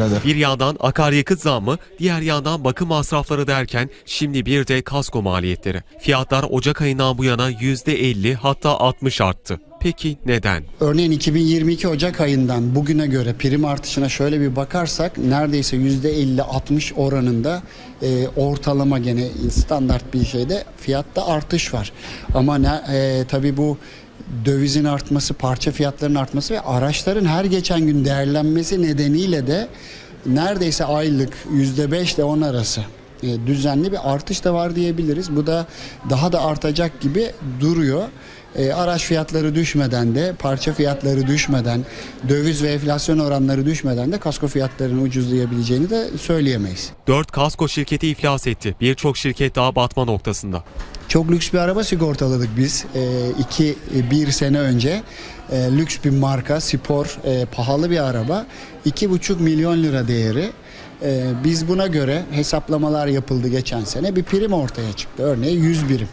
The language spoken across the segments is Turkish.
Bir yandan akaryakıt zammı, diğer yandan bakım masrafları derken şimdi bir de kasko maliyetleri. Fiyatlar Ocak ayından bu yana %50 hatta 60 arttı. Peki neden? Örneğin 2022 Ocak ayından bugüne göre prim artışına şöyle bir bakarsak neredeyse %50-60 oranında e, ortalama gene standart bir şeyde fiyatta artış var. Ama ne, e, tabii bu dövizin artması, parça fiyatlarının artması ve araçların her geçen gün değerlenmesi nedeniyle de neredeyse aylık %5 ile 10 arası e, düzenli bir artış da var diyebiliriz. Bu da daha da artacak gibi duruyor. E, araç fiyatları düşmeden de, parça fiyatları düşmeden, döviz ve enflasyon oranları düşmeden de kasko fiyatlarının ucuzlayabileceğini de söyleyemeyiz. 4 kasko şirketi iflas etti. Birçok şirket daha batma noktasında. Çok lüks bir araba sigortaladık biz 2 bir sene önce. E, lüks bir marka, spor, e, pahalı bir araba. 2,5 milyon lira değeri. E, biz buna göre hesaplamalar yapıldı geçen sene. Bir prim ortaya çıktı. Örneğin 100 birim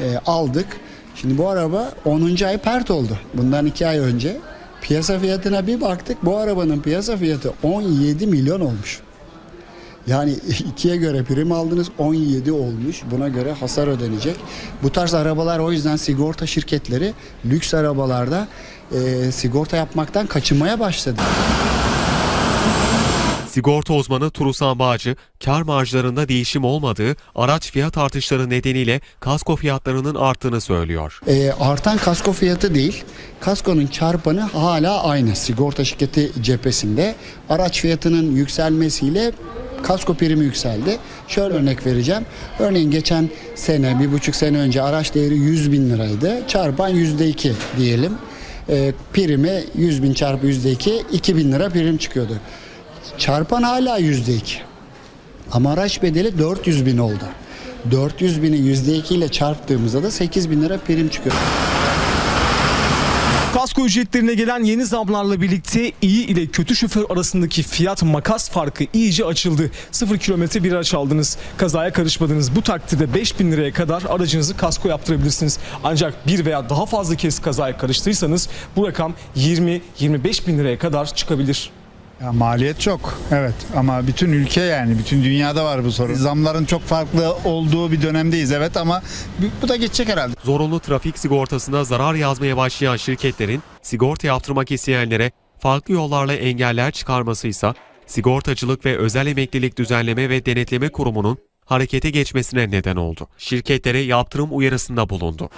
E, aldık. Şimdi bu araba 10. ay pert oldu. Bundan 2 ay önce. Piyasa fiyatına bir baktık. Bu arabanın piyasa fiyatı 17 milyon olmuş. Yani ikiye göre prim aldınız 17 olmuş. Buna göre hasar ödenecek. Bu tarz arabalar o yüzden sigorta şirketleri lüks arabalarda e, sigorta yapmaktan kaçınmaya başladı. Sigorta uzmanı Turusan Bağcı, kar marjlarında değişim olmadığı, araç fiyat artışları nedeniyle kasko fiyatlarının arttığını söylüyor. E, artan kasko fiyatı değil, kaskonun çarpanı hala aynı sigorta şirketi cephesinde. Araç fiyatının yükselmesiyle kasko primi yükseldi. Şöyle örnek vereceğim. Örneğin geçen sene, bir buçuk sene önce araç değeri 100 bin liraydı. Çarpan yüzde iki diyelim. E, primi 100 bin çarpı yüzde iki, 2 bin lira prim çıkıyordu. Çarpan hala yüzde iki. Ama araç bedeli 400 bin oldu. 400 bini yüzde iki ile çarptığımızda da 8 bin lira prim çıkıyor. Kasko ücretlerine gelen yeni zamlarla birlikte iyi ile kötü şoför arasındaki fiyat makas farkı iyice açıldı. 0 kilometre bir araç aldınız. Kazaya karışmadınız. Bu takdirde 5000 liraya kadar aracınızı kasko yaptırabilirsiniz. Ancak bir veya daha fazla kez kazaya karıştıysanız bu rakam 20-25 bin liraya kadar çıkabilir. Ya maliyet çok evet ama bütün ülke yani bütün dünyada var bu sorun. Zamların çok farklı olduğu bir dönemdeyiz evet ama bu- da geçecek herhalde. Zorunlu trafik sigortasına zarar yazmaya başlayan şirketlerin sigorta yaptırmak isteyenlere farklı yollarla engeller çıkarması ise Sigortacılık ve Özel Emeklilik Düzenleme ve Denetleme Kurumu'nun harekete geçmesine neden oldu. Şirketlere yaptırım uyarısında bulundu.